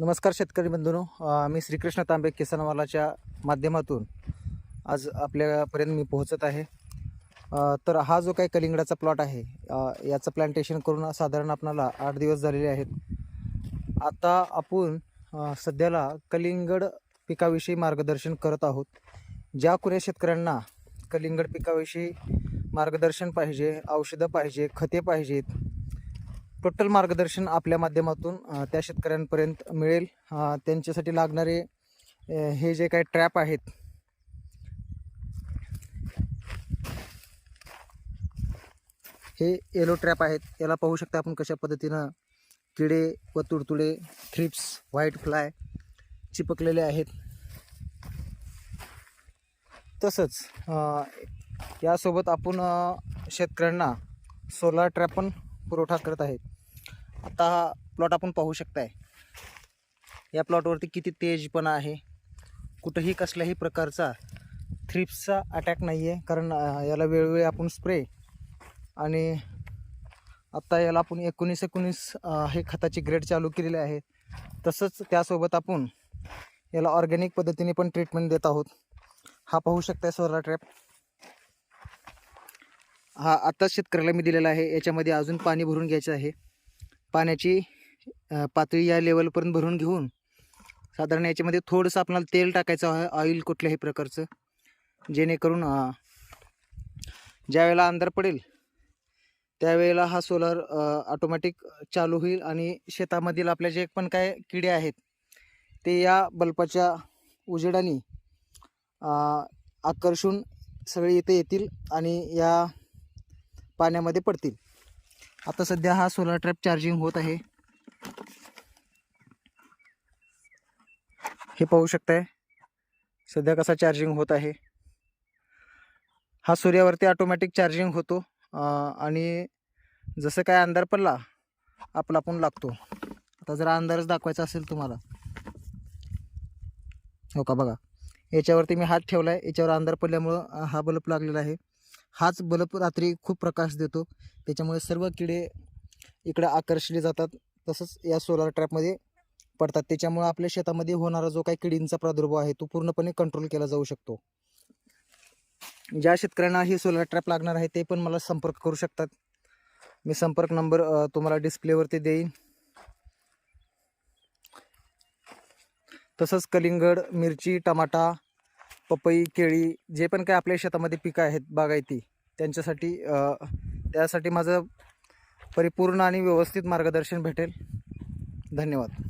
नमस्कार शेतकरी बंधूनो. मी श्रीकृष्ण तांबे किसानवालाच्या माध्यमातून आज आपल्यापर्यंत मी पोहोचत आहे. तर हा जो काही कलिंगडाचा प्लॉट आहे याचं प्लांटेशन करून साधारण आपणाला आठ दिवस झालेले आहेत. आता आपण सध्याला कलिंगड पिकाविषयी मार्गदर्शन करत आहोत. ज्या कुण्या शेतकऱ्यांना कलिंगड पिकाविषयी मार्गदर्शन पाहिजे औषधं पाहिजे खते पाहिजेत टोटल मार्गदर्शन आपल्या माध्यमातून त्या शेतकऱ्यांपर्यंत मिळेल. त्यांच्यासाठी लागणारे हे जे काही ट्रॅप आहेत हे येलो ट्रॅप आहेत. याला पाहू शकता आपण कशा पद्धतीनं किडे व तुडतुडे थ्रिप्स व्हाईट फ्लाय चिपकलेले आहेत. तसंच यासोबत आपण शेतकऱ्यांना सोलार ट्रॅप पण पुरवठा करत आहेत. आता हा प्लॉट आपण पाहू शकताय. या प्लॉटवरती किती तेजपणा आहे. कुठंही कसल्याही प्रकारचा थ्रिप्सचा अटॅक नाही आहे कारण याला वेळोवेळी आपण स्प्रे आणि आत्ता याला आपण एकोणीस एकोणीस हे खताची ग्रेड चालू केलेली आहे तसंच त्यासोबत आपण याला ऑर्गॅनिक पद्धतीने पण ट्रीटमेंट देत आहोत. हा पाहू शकताय सोलर ट्रॅप हा आत्ताच शेतकऱ्याला मी दिलेला आहे. याच्यामध्ये अजून पाणी भरून घ्यायचं आहे. पाण्याची पातळी या लेवलपर्यंत भरून घेऊन साधारण याच्यामध्ये थोडंसं आपल्याला तेल टाकायचं आहे ऑइल कुठल्याही प्रकारचं. जेणेकरून ज्यावेळेला ज्या वेळेला अंधार पडेल त्यावेळेला हा सोलर ऑटोमॅटिक चालू होईल आणि शेतामधील आपल्या जे पण काय किडे आहेत ते या बल्बाच्या उजेडाने आकर्षून सगळे इथे येतील आणि या पाण्यामध्ये पडतील. आता सध्या हा सोलार ट्रॅप चार्जिंग होत आहे. हे पाहू शकताय. सध्या कसा चार्जिंग होत आहे. हा सूर्यावरती ऑटोमॅटिक चार्जिंग होतो. आणि जसं काय अंधार पडला आपला पण लागतो. आता जरा अंधारच दाखवायचा असेल तुम्हाला. हो का? बघा. याच्यावरती मी हात ठेवला आहे याच्यावर अंधार पडल्यामुळं हा बल्ब लागलेला आहे. हाच बल्ब रात्री खूप प्रकाश देतो. त्याच्यामुळे सर्व किडे इकडे आकर्षले जातात. तसंच या सोलार ट्रॅपमध्ये पडतात. त्याच्यामुळे आपल्या शेतामध्ये होणारा जो काही किडींचा प्रादुर्भाव आहे तो पूर्णपणे कंट्रोल केला जाऊ शकतो. ज्या शेतकऱ्यांना ही सोलार ट्रॅप लागणार आहे ते पण मला संपर्क करू शकतात. मी संपर्क नंबर तुम्हाला डिस्प्लेवरती देईन. तसंच कलिंगड मिरची टमाटा पपई केळी जे पण काही आपल्या शेतामध्ये पिकं आहेत बागायती त्यांच्यासाठी त्यासाठी माझं परिपूर्ण आणि व्यवस्थित मार्गदर्शन भेटेल. धन्यवाद.